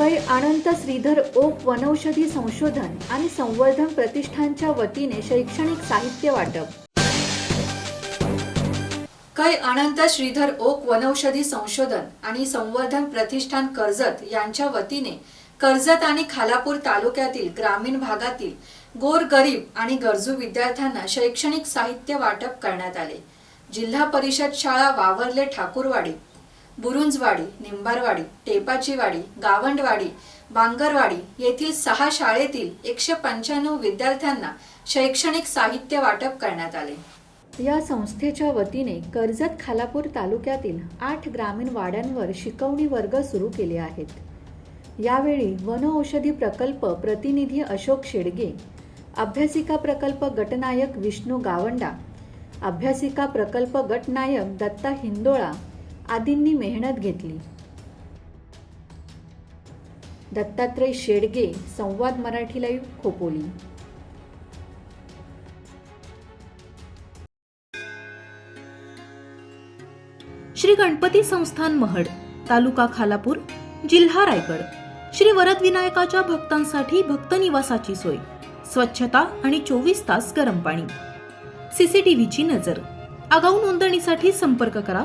अनंत Shridhar okay वनौषधी संशोधन आणि संवर्धन प्रतिष्ठानच्या वतीने शैक्षणिक साहित्य वाटप. कै अनंत श्रीधर ओक वनौषधी संशोधन आणि संवर्धन प्रतिष्ठान कर्जत यांच्या वतीने कर्जत आणि खालापूर तालुक्यातील ग्रामीण भागातील गोर गरीब आणि गरजू विद्यार्थ्यांना शैक्षणिक साहित्य वाटप करण्यात आले. जिल्हा परिषद शाळा वावरले ठाकूरवाडी. बुरुंजवाडी निंबारवाडी टेपाचीवाडी गावंडवाडी बांगरवाडी येथील सहा शाळेतील एकशे पंच्याण्णव विद्यार्थ्यांना शैक्षणिक साहित्य वाटप करण्यात आले. या संस्थेच्या वतीने कर्जत खालापूर तालुक्यातील आठ ग्रामीण वाड्यांवर शिकवणी वर्ग सुरू केले आहेत. यावेळी वनऔषधी प्रकल्प प्रतिनिधी अशोक शेडगे अभ्यासिका प्रकल्प गटनायक विष्णू गावंडा अभ्यासिका प्रकल्प गटनायक दत्ता हिंदोळा आदींनी मेहनत घेतली. दत्तात्रय शेडगे संवाद मराठी लाईव्ह खोपोली. श्री गणपती संस्थान महड तालुका खालापूर जिल्हा रायगड. श्री वरद विनायकाच्या भक्तांसाठी भक्त निवासाची सोय स्वच्छता आणि चोवीस तास गरम पाणी. सीसीटीव्हीची नजर. आगाऊ नोंदणीसाठी संपर्क करा.